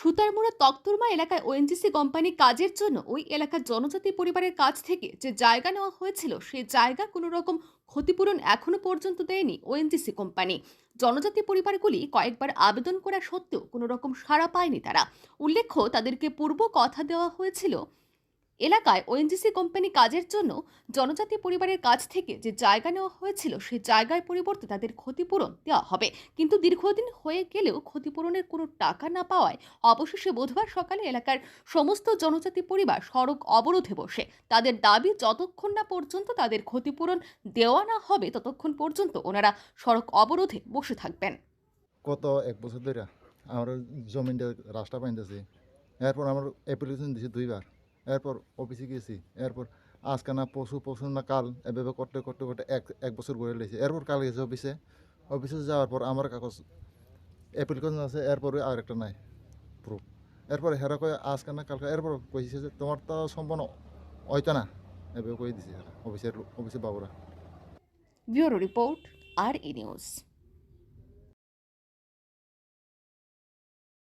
সুতারমুড়া তক্তরমা এলাকায় ONGC company কাজের জন্য ওই এলাকার জনজাতি পরিবারের কাছ থেকে যে জায়গা নেওয়া হয়েছিল, সেই জায়গা কোনো রকম ক্ষতিপূরণ এখনও পর্যন্ত দেয়নি ওএনজিসি কোম্পানি। জনজাতি পরিবারগুলি কয়েকবার আবেদন করা সত্ত্বেও কোনো রকম সাড়া পায়নি তারা। উল্লেখ্য, তাদেরকে পূর্ব কথা দেওয়া হয়েছিল এলাকায় ওএনজিসি কোম্পানি কাজের জন্য জনজাতি পরিবারের কাছ থেকে যে জায়গা নেওয়া হয়েছিল, সেই জায়গায় পরিবর্তে তাদের ক্ষতিপূরণ দেওয়া হবে। কিন্তু দীর্ঘদিন হয়ে গেলেও ক্ষতিপূরণের কোনো টাকা না পাওয়ায় অবশেষে বুধবার সকালে এলাকার সমস্ত জনজাতি পরিবার সড়ক অবরোধে বসে। তাদের দাবি, যতক্ষণ না পর্যন্ত তাদের ক্ষতিপূরণ দেওয়া না হবে, ততক্ষণ পর্যন্ত ওনারা সড়ক অবরোধে বসে থাকবেন। কত এক বছর ধরে আমার জমিনটা রাস্তা পাইতেছি এরপর আমার অ্যাপ্লিকেশন দিছি দুইবার। এরপর অফিসে গেছি। এরপর আজকে না পশু পশু না কাল এভাবে করতে করতে করতে এক এক বছর ঘুরে লেগেছে। এরপর কাল গেছে অফিসে অফিসে যাওয়ার পর আমার কাগজ অ্যাপ্লিকেশন আছে, এরপরে আর একটা নাই। প্রুফ এরপর হেরা কয়ে আজকে না কালকে এরপর কইছে যে, তোমার তো সম্পন্ন হইতো না। এভাবে কই দিছে অফিসের অফিসের বাবুরা। ব্যুরো রিপোর্ট, আর ই নিউজ।